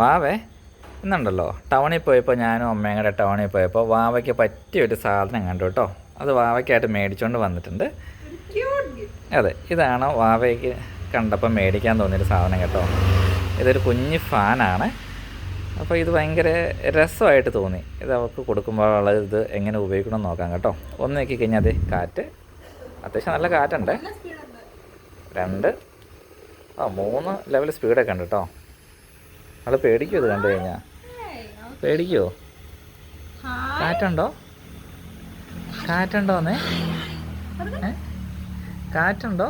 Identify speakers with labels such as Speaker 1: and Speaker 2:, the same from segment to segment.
Speaker 1: വാവേ എന്നുണ്ടല്ലോ ടൗണിൽ പോയപ്പോൾ ഞാനും അമ്മയും കൂടെ ടൗണിൽ പോയപ്പോൾ വാവയ്ക്ക് പറ്റിയ ഒരു സാധനം കണ്ടു കേട്ടോ അത് വാവയ്ക്കായിട്ട് മേടിച്ചുകൊണ്ട് വന്നിട്ടുണ്ട്. അതെ ഇതാണ് വാവയ്ക്ക് കണ്ടപ്പോൾ മേടിക്കാൻ തോന്നിയൊരു സാധനം കേട്ടോ. ഇതൊരു കുഞ്ഞ് ഫാനാണ്. അപ്പോൾ ഇത് ഭയങ്കര രസമായിട്ട് തോന്നി. ഇത് അവർക്ക് കൊടുക്കുമ്പോഴുള്ള ഇത് എങ്ങനെ ഉപയോഗിക്കണം നോക്കാം കേട്ടോ. ഒന്ന് നോക്കി കഴിഞ്ഞാൽ അത് കാറ്റ്. അത്യാവശ്യം നല്ല കാറ്റുണ്ട്. രണ്ട്. ആ മൂന്ന് ലെവൽ സ്പീഡൊക്കെ ഉണ്ട് കേട്ടോ നമ്മൾ പേടിക്കോ ഇത് കണ്ടു കഴിഞ്ഞാ? പേടിക്കോ കാറ്റുണ്ടോ? കാറ്റുണ്ടോന്നേ? കാറ്റുണ്ടോ?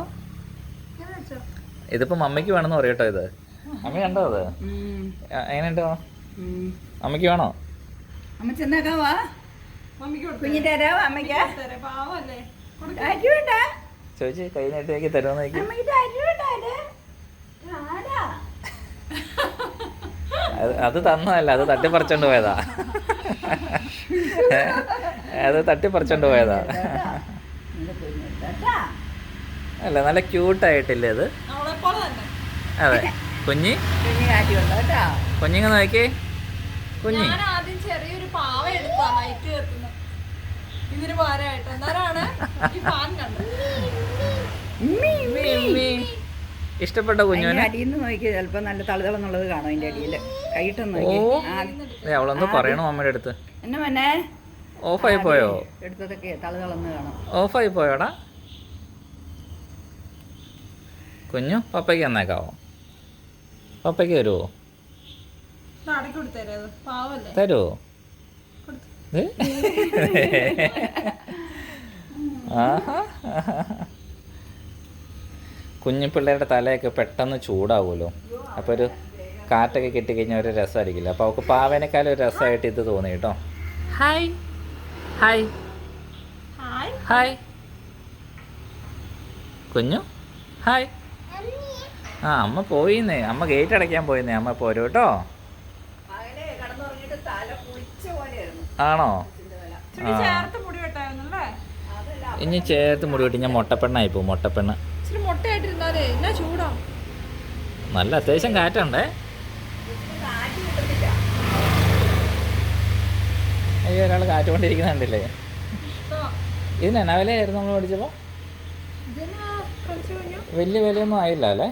Speaker 1: ഇതിപ്പോ മമ്മിക്ക് വേണമെന്ന് പറയട്ടോ ഇത്. അമ്മ കണ്ടോ അത് എങ്ങനെയുണ്ടോ? അമ്മയ്ക്ക് വേണോ?
Speaker 2: അമ്മ ചെന്നേക്കാവാ തരാവോ അമ്മയ്ക്ക്?
Speaker 1: ചോദിച്ച് കൈ നീട്ടിയാക്കി തരുമോ നോക്കി
Speaker 2: അമ്മയ്ക്ക് അരി വേണ്ട അത്. ആരാ?
Speaker 1: അത് അത് തന്നതല്ല അത് തട്ടിപ്പറിച്ചോണ്ട് പോയതാ? അത് തട്ടിപ്പറിച്ചോണ്ട് പോയതാ. അല്ല നല്ല ക്യൂട്ടായിട്ടില്ലേ ഇത് അതെ. കുഞ്ഞി? കുഞ്ഞിങ്ങ നോക്കി. കുഞ്ഞി.
Speaker 3: ചെറിയൊരു പാവ എടുത്താ നൈറ്റ് ഇതിന് പകരമായിട്ട് അന്നേരമാണ്
Speaker 1: ഇഷ്ടപ്പെട്ട
Speaker 2: കുഞ്ഞോനെ നോക്കി ചിലപ്പോ നല്ല തളുതളെന്നുള്ളത് കാണും അടിയിൽ. കൈയിട്ടൊന്ന്
Speaker 1: ഓ. അവളെന്തോ പറയണോ അമ്മയുടെ അടുത്ത്?
Speaker 2: എന്നെ മന്നെ
Speaker 1: ഓഫായി പോയോ?
Speaker 2: എടുത്തതൊക്കെ തളുതളന്ന് കാണും.
Speaker 1: ഓഫായി പോയോടാ? കുഞ്ഞു പപ്പയ്ക്ക് എന്നേക്കാവോ പപ്പയ്ക്ക് തരുമോ തരുമോ ആഹാ. കുഞ്ഞു പിള്ളേരുടെ തലയൊക്കെ പെട്ടെന്ന് ചൂടാവുമല്ലോ അപ്പോൾ ഒരു കാറ്റൊക്കെ കിട്ടിക്കഴിഞ്ഞാൽ ഒരു രസമായിരിക്കില്ല അപ്പോൾ അവൾക്ക് പാവേനേക്കാളും ഒരു രസമായിട്ട് ഇത് തോന്നി കേട്ടോ. ഹായ് ഹായ്
Speaker 3: ഹായ്
Speaker 1: കുഞ്ഞു? ഹായ് ആ അമ്മ പോയിന്നേ. അമ്മ ഗേറ്റ് അടയ്ക്കാൻ പോയിന്നേ. അമ്മ പോരൂ കേട്ടോ. ആണോ? ഇനി ചേർത്ത് മുടി വെട്ടി. ഞാൻ മുട്ടപ്പെണ്ണായി പോകും മുട്ടപ്പെണ്ണ്. നല്ല അത്യാവശ്യം കാറ്റുണ്ടേ. അയ്യോ ഒരാൾ കാറ്റ് ഇത് കണ്ടില്ലേ
Speaker 3: ഇതാ.
Speaker 1: ആയിരുന്നു നമ്മൾ മേടിച്ചപ്പോൾ വലിയ വിലയൊന്നും ആയില്ല അല്ലേ?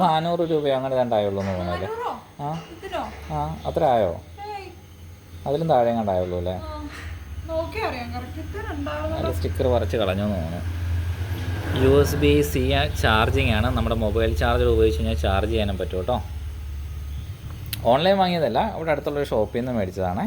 Speaker 1: നാനൂറ് രൂപ അങ്ങനെ രണ്ടായുള്ളൂ എന്ന് തോന്നുന്നല്ലേ ആ. ആ അത്ര ആയോ അതിലും താഴെ കണ്ടായുള്ളൂ അല്ലേ? സ്റ്റിക്കർ പറിച്ച് കളഞ്ഞു തോന്നുന്നു. U S B C charging ആണ് നമ്മുടെ മൊബൈൽ ചാർജർ ഉപയോഗിച്ച് കഴിഞ്ഞാൽ ചാർജ് ചെയ്യാനും പറ്റും കേട്ടോ. ഓൺലൈൻ വാങ്ങിയതല്ല ഇവിടെ അടുത്തുള്ളൊരു ഷോപ്പിൽ നിന്ന് മേടിച്ചതാണേ.